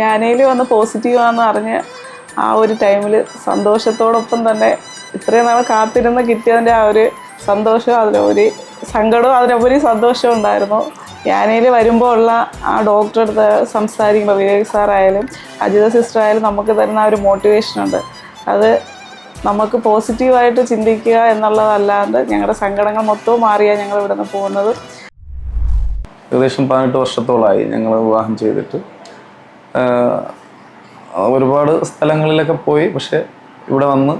ഞാനയിൽ വന്ന് പോസിറ്റീവാന്ന് അറിഞ്ഞ് ആ ഒരു ടൈമിൽ സന്തോഷത്തോടൊപ്പം തന്നെ ഇത്രയും നാൾ കാത്തിരുന്ന് കിട്ടിയതിന്റെ ആ ഒരു സന്തോഷം അതിലൊരു സങ്കടവും അതിലുപരി സന്തോഷവും ഉണ്ടായിരുന്നു. യാനയിൽ വരുമ്പോൾ ഉള്ള ആ ഡോക്ടറെ അടുത്ത് സംസാരിക്കുമ്പോൾ വിവേക് സാറായാലും അജിത സിസ്റ്റർ ആയാലും നമുക്ക് തരുന്ന ആ ഒരു മോട്ടിവേഷൻ ഉണ്ട്. അത് നമുക്ക് പോസിറ്റീവായിട്ട് ചിന്തിക്കുക എന്നുള്ളതല്ലാണ്ട് ഞങ്ങളുടെ സങ്കടങ്ങൾ മൊത്തവും മാറിയാണ് ഞങ്ങൾ ഇവിടെ നിന്ന് പോകുന്നത്. ഏകദേശം പതിനെട്ട് വർഷത്തോളമായി ഞങ്ങൾ വിവാഹം ചെയ്തിട്ട്. ഒരുപാട് സ്ഥലങ്ങളിലൊക്കെ പോയി പക്ഷെ ഇവിടെ വന്ന്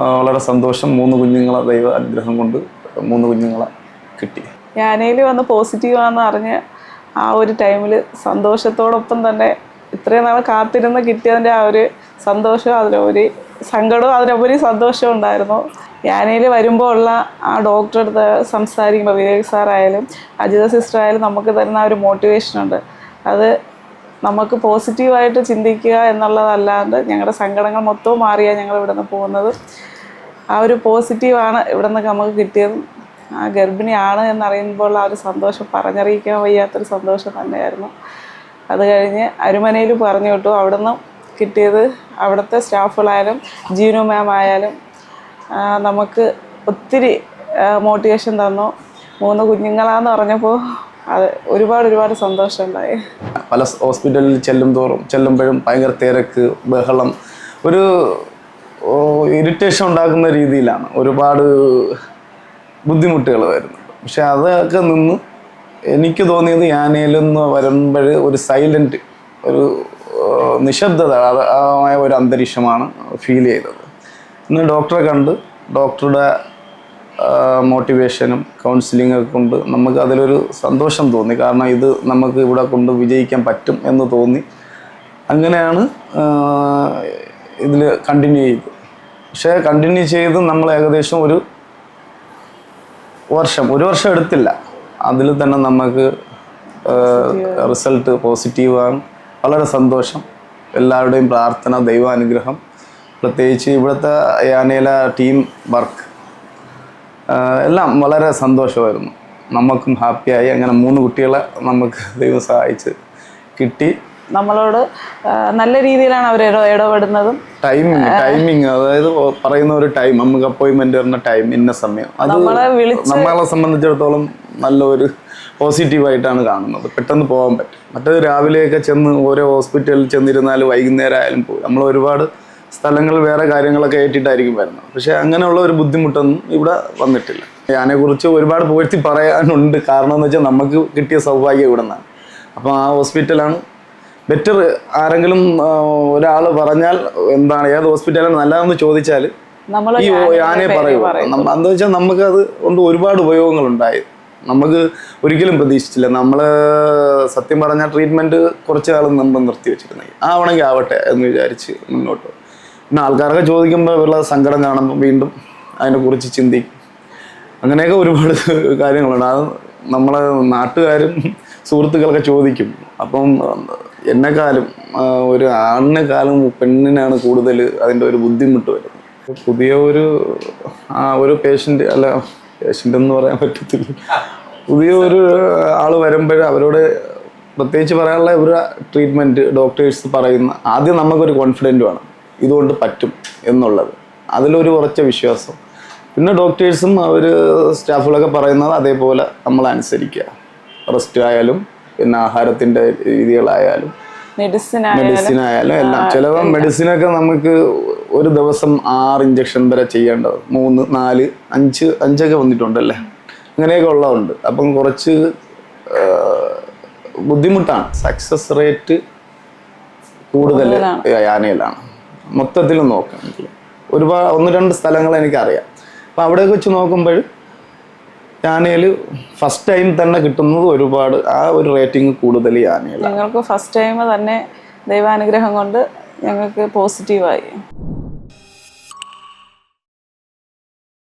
വളരെ സന്തോഷം. മൂന്ന് കുഞ്ഞുങ്ങളെ ദൈവ അനുഗ്രഹം കൊണ്ട് മൂന്ന് കുഞ്ഞുങ്ങളെ കിട്ടി. യാനയിൽ വന്ന് പോസിറ്റീവാണെന്ന് അറിഞ്ഞ് ആ ഒരു ടൈമിൽ സന്തോഷത്തോടൊപ്പം തന്നെ ഇത്രയും നാൾ കാത്തിരുന്ന് കിട്ടിയതിന്റെ ആ ഒരു സന്തോഷം അതിലൊരു സങ്കടവും അതിലുപരി സന്തോഷവും ഉണ്ടായിരുന്നു. യാനയിൽ വരുമ്പോൾ ഉള്ള ആ ഡോക്ടറെ അടുത്ത് സംസാരിക്കുമ്പോൾ വിവേക് സാറായാലും അജിത സിസ്റ്റർ ആയാലും നമുക്ക് തരുന്ന ആ ഒരു മോട്ടിവേഷൻ ഉണ്ട്. അത് നമുക്ക് പോസിറ്റീവായിട്ട് ചിന്തിക്കുക എന്നുള്ളതല്ലാണ്ട് ഞങ്ങളുടെ സങ്കടങ്ങൾ മൊത്തവും മാറിയാണ് ഞങ്ങൾ ഇവിടെ നിന്ന് പോകുന്നത്. ആ ഒരു പോസിറ്റീവാണ് ഇവിടെ നിന്ന് നമുക്ക് കിട്ടിയത്. ആ ഗർഭിണിയാണ് എന്നറിയുമ്പോൾ ആ ഒരു സന്തോഷം പറഞ്ഞറിയിക്കാൻ വയ്യാത്തൊരു സന്തോഷം തന്നെയായിരുന്നു. അത് കഴിഞ്ഞ് അരുമനയിൽ പറഞ്ഞു വിട്ടു അവിടെ നിന്ന് കിട്ടിയത് അവിടുത്തെ സ്റ്റാഫുകളായാലും ജീനു മാം ആയാലും നമുക്ക് ഒത്തിരി മോട്ടിവേഷൻ തന്നു. മൂന്ന് കുഞ്ഞുങ്ങളാന്ന് പറഞ്ഞപ്പോൾ അത് ഒരുപാട് ഒരുപാട് സന്തോഷമുണ്ടായി. പല ഹോസ്പിറ്റലിൽ ചെല്ലും തോറും ചെല്ലുമ്പോഴും ഭയങ്കര തിരക്ക് ബഹളം ഒരു ഇറിറ്റേഷൻ ഉണ്ടാക്കുന്ന രീതിയിലാണ്. ഒരുപാട് ബുദ്ധിമുട്ടുകൾ വരുന്നത് പക്ഷെ അതൊക്കെ നിന്ന് എനിക്ക് തോന്നിയത് ഞാനേലെന്ന് വരുമ്പോൾ ഒരു സൈലന്റ് ഒരു നിശബ്ദത ഒരു അന്തരീക്ഷമാണ് ഫീൽ ചെയ്തത്. ഇന്ന് ഡോക്ടറെ കണ്ട് ഡോക്ടറുടെ മോട്ടിവേഷനും കൗൺസിലിംഗ് ഒക്കെ കൊണ്ട് നമുക്ക് അതിലൊരു സന്തോഷം തോന്നി. കാരണം ഇത് നമുക്ക് ഇവിടെ കൊണ്ട് വിജയിക്കാൻ പറ്റും എന്ന് തോന്നി. അങ്ങനെയാണ് ഇതിൽ കണ്ടിന്യൂ ചെയ്തത്. പക്ഷേ കണ്ടിന്യൂ ചെയ്ത് നമ്മൾ ഏകദേശം ഒരു വർഷം ഒരു വർഷം എടുത്തില്ല. അതിൽ തന്നെ നമുക്ക് റിസൾട്ട് പോസിറ്റീവാണ് വളരെ സന്തോഷം. എല്ലാവരുടെയും പ്രാർത്ഥന ദൈവാനുഗ്രഹം. പ്രത്യേകിച്ച് ഇവിടുത്തെ യാനയിലെ ടീം വർക്ക് എല്ലാം വളരെ സന്തോഷമായിരുന്നു. നമുക്കും ഹാപ്പിയായി. അങ്ങനെ മൂന്ന് കുട്ടികളെ നമുക്ക് ദൈവം സഹായിച്ച് കിട്ടി. നമ്മളോട് നല്ല രീതിയിലാണ് അവർ ഇടപെടുന്നതും. ടൈമിങ് ടൈമിങ് അതായത് പറയുന്ന ഒരു ടൈം നമുക്ക് അപ്പോയിൻമെന്റ് വരുന്ന ടൈം ഇന്ന സമയം. അത് നമ്മളെ സംബന്ധിച്ചിടത്തോളം നല്ലൊരു പോസിറ്റീവായിട്ടാണ് കാണുന്നത്. പെട്ടെന്ന് പോകാൻ പറ്റും. മറ്റേത് രാവിലെയൊക്കെ ചെന്ന് ഓരോ ഹോസ്പിറ്റലിൽ ചെന്നിരുന്നാലും വൈകുന്നേരം ആയാലും പോകും നമ്മൾ ഒരുപാട് സ്ഥലങ്ങളിൽ വേറെ കാര്യങ്ങളൊക്കെ ഏറ്റിട്ടായിരിക്കും വരുന്നത്. പക്ഷേ അങ്ങനെയുള്ള ഒരു ബുദ്ധിമുട്ടൊന്നും ഇവിടെ വന്നിട്ടില്ല. അതിനെക്കുറിച്ച് ഒരുപാട് പുകഴ്ത്തി പറയാനുണ്ട്. കാരണം എന്ന് വെച്ചാൽ നമുക്ക് കിട്ടിയ സൗഭാഗ്യം ഇവിടെ നിന്നാണ് അപ്പോൾ ആ ഹോസ്പിറ്റലാണ് ബെറ്റർ. ആരെങ്കിലും ഒരാൾ പറഞ്ഞാൽ എന്താണ് ഏത് ഹോസ്പിറ്റലാണ് നല്ലതെന്ന് ചോദിച്ചാൽ ഈ ഞാനേ പറയൂ എന്താ വെച്ചാൽ നമുക്ക് അത് കൊണ്ട് ഒരുപാട് ഉപയോഗങ്ങളുണ്ടായി. നമുക്ക് ഒരിക്കലും പ്രതീക്ഷിച്ചില്ല. നമ്മൾ സത്യം പറഞ്ഞാൽ ട്രീറ്റ്മെന്റ് കുറച്ച് കാലം നമ്മൾ നിർത്തി വെച്ചിരുന്നെങ്കിൽ ആവണമെങ്കിൽ ആവട്ടെ എന്ന് വിചാരിച്ച് മുന്നോട്ട് പോകും. പിന്നെ ആൾക്കാരൊക്കെ ചോദിക്കുമ്പോൾ ഉള്ള സങ്കടം കാണുമ്പോൾ വീണ്ടും അതിനെക്കുറിച്ച് ചിന്തിക്കും അങ്ങനെയൊക്കെ ഒരുപാട് കാര്യങ്ങളുണ്ട്. അത് നമ്മളെ നാട്ടുകാരും സുഹൃത്തുക്കളൊക്കെ ചോദിക്കും. അപ്പം എന്നെക്കാലും ഒരു കാലം പെണ്ണിനാണ് കൂടുതൽ അതിന്റെ ഒരു ബുദ്ധിമുട്ട് വരുന്നത്. പുതിയ ഒരു ആ ഒരു പേഷ്യന്റ് അല്ല പേഷ്യന്റ് എന്ന് പറയാൻ പറ്റത്തില്ല. പുതിയ ഒരു ആൾ വരുമ്പോൾ അവരോട് പ്രത്യേകിച്ച് പറയാനുള്ള ഒരു ട്രീറ്റ്മെന്റ് ഡോക്ടേഴ്സ് പറയുന്ന ആദ്യം നമുക്കൊരു കോൺഫിഡന്റ് വേണം. ഇതുകൊണ്ട് പറ്റും എന്നുള്ളത്. അതിലൊരു കുറച്ച വിശ്വാസം. പിന്നെ ഡോക്ടേഴ്സും അവർ സ്റ്റാഫുകളൊക്കെ പറയുന്നത് അതേപോലെ നമ്മൾ അനുസരിക്കുക. റെസ്റ്റ് ആയാലും പിന്നെ ആഹാരത്തിന്റെ രീതികളായാലും മെഡിസിൻ മെഡിസിൻ ആയാലും എല്ലാം. ചിലവ് മെഡിസിനൊക്കെ നമുക്ക് ഒരു ദിവസം ആറ് ഇഞ്ചക്ഷൻ വരെ ചെയ്യേണ്ടത്. മൂന്ന് നാല് അഞ്ച് അഞ്ചൊക്കെ വന്നിട്ടുണ്ടല്ലേ? അങ്ങനെയൊക്കെ ഉള്ളതുണ്ട്. അപ്പം കുറച്ച് ബുദ്ധിമുട്ടാണ്. സക്സസ് റേറ്റ് കൂടുതൽ യാനയിലാണ്. മൊത്തത്തിൽ നോക്കുകയാണെങ്കിൽ ഒരുപാട് ഒന്ന് രണ്ട് സ്ഥലങ്ങൾ എനിക്കറിയാം. അപ്പം അവിടെയൊക്കെ വെച്ച് നോക്കുമ്പോൾ യാനയിൽ ഫസ്റ്റ് ടൈം തന്നെ കിട്ടുന്നത് ഒരുപാട് ആ ഒരു റേറ്റിംഗ് കൂടുതൽ യാനയിൽ ഞങ്ങൾക്ക് ഫസ്റ്റ് ടൈം തന്നെ ദൈവാനുഗ്രഹം കൊണ്ട് ഞങ്ങൾക്ക് പോസിറ്റീവായി